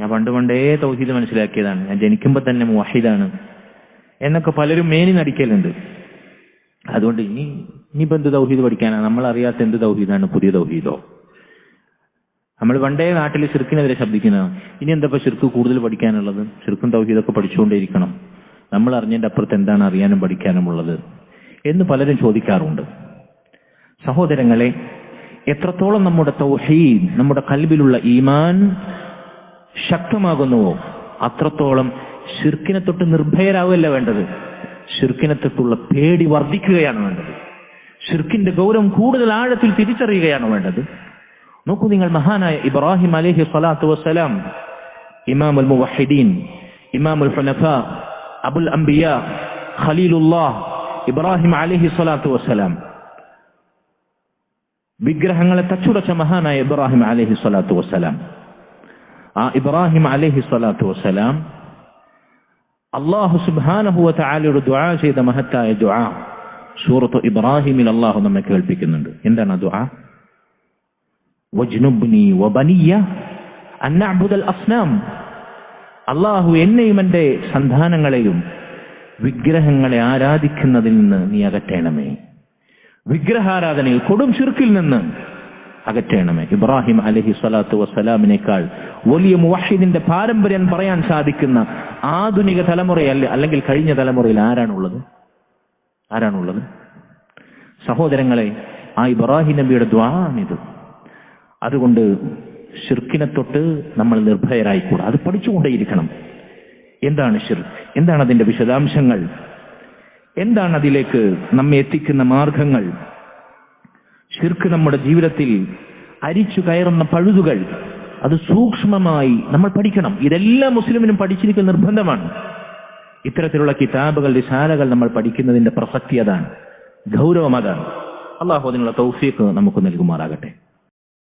ഞാൻ പണ്ട് പണ്ടേ തൗഹീദ് മനസ്സിലാക്കിയതാണ്. ഞാൻ ജനിക്കുമ്പോൾ തന്നെ മുവഹിദാണ്. എന്നൊക്കെ പലരും മേനി നടിക്കലുണ്ട്. അതുകൊണ്ട് ഇനി ഇനിയിപ്പോ എന്ത് തൗഹീദ് പഠിക്കാനാണ് നമ്മൾ അറിയാത്ത എന്ത് തൗഹീദാണ് പുതിയ തൗഹീദോ? നമ്മൾ പണ്ടേ നാട്ടിൽ ശിർക്കിനെതിരെ ശബ്ദിക്കുന്നതാണ് ഇനി എന്താ ശിർക്ക് കൂടുതൽ പഠിക്കാനുള്ളത്? ശിർക്കും തൗഹീദൊക്കെ പഠിച്ചുകൊണ്ടേയിരിക്കണം. നമ്മൾ അറിഞ്ഞതിന്റെ അപ്പുറത്ത് എന്താണ് അറിയാനും പഠിക്കാനും ഉള്ളത് എന്ന് പലരും ചോദിക്കാറുണ്ട്. സഹോദരങ്ങളെ എത്രത്തോളം നമ്മുടെ തൗഹീദ് നമ്മുടെ കൽബിലുള്ള ഈമാൻ ശക്തമാകുന്നുവോ അത്രത്തോളം ഷിർക്കിനെ തൊട്ട് നിർഭയരാകുകയല്ല വേണ്ടത്. ഷിർക്കിനെ തൊട്ടുള്ള പേടി വർദ്ധിക്കുകയാണ് വേണ്ടത്. ഷിർക്കിന്റെ ഗൗരവം കൂടുതൽ ആഴത്തിൽ തിരിച്ചറിയുകയാണ് വേണ്ടത്. നോക്കൂ നിങ്ങൾ മഹാനായ ഇബ്രാഹിം അലൈഹി സ്വലാത്തു വസ്സലാം ഇമാം അൽ മുവഹിദീൻ ഇമാം ഉൽ ഹുനഫ അബുൽ അംബിയ ഖലീലുല്ലാഹ് ഇബ്രാഹിം അലൈഹി സ്വലാത്തു വസ്സലാം. വിഗ്രഹങ്ങളെ തച്ചുടച്ച മഹാനായ ഇബ്രാഹിം അലൈഹി സ്വലാത്തു വസ്സലാം. ആ ഇബ്രാഹിം അലഹി സ്വലാത്തു വസ്സലാം അള്ളാഹു സുബാനഹുവ താലയുടെ ദുആ ചെയ്ത മഹത്തായ ദുആ സൂറത്ത് ഇബ്രാഹിമിൽ അള്ളാഹു നമ്മെ കേൾപ്പിക്കുന്നുണ്ട്. എന്താണ് ദുആ? വജ്നുബ്നി വബനിയ അൻ നഅ്ബുദൽ അസ്നാം. അള്ളാഹു എന്നെയും എന്റെ സന്താനങ്ങളെയും വിഗ്രഹങ്ങളെ ആരാധിക്കുന്നതിൽ നിന്ന് നീ അകറ്റണമേ. വിഗ്രഹാരാധനയിൽ കൊടും ചുരുക്കിൽ നിന്ന് അകറ്റണമേ. ഇബ്രാഹിം അലഹി സ്വലാത്തു വസ്സലാമിനേക്കാൾ വലിയ മുവഹിദിന്റെ പാരമ്പര്യം പറയാൻ സാധിക്കുന്ന ആധുനിക തലമുറയല്ല അല്ലെങ്കിൽ കഴിഞ്ഞ തലമുറയിൽ ആരാണുള്ളത്? ആരാണുള്ളത്? സഹോദരങ്ങളെ ആ ഇബ്രാഹിം നബിയുടെ ദ്വാണിത് അതുകൊണ്ട് ഷിർക്കിനെ തൊട്ട് നമ്മൾ നിർഭയരായിക്കൂടാ. അത് പഠിച്ചുകൊണ്ടേയിരിക്കണം. എന്താണ് ഷിർക്ക് എന്താണ് അതിന്റെ വിശദാംശങ്ങൾ? എന്താണ് അതിലേക്ക് നമ്മെ എത്തിക്കുന്ന മാർഗങ്ങൾ? ഷിർക്ക് നമ്മുടെ ജീവിതത്തിൽ അരിച്ചു കയറുന്ന പഴുതുകൾ അത് സൂക്ഷ്മമായി നമ്മൾ പഠിക്കണം. ഇതെല്ലാം മുസ്ലിമിനും പഠിച്ചിരിക്കുന്ന നിർബന്ധമാണ്. ഇത്തരത്തിലുള്ള കിതാബുകൾ വിശാലകൾ നമ്മൾ പഠിക്കുന്നതിന്റെ പ്രസക്തി അതാണ്. ഗൗരവം അതാണ്. അള്ളാഹു അതിനുള്ള തൗഫീഖ് നമുക്ക് നൽകുമാറാകട്ടെ.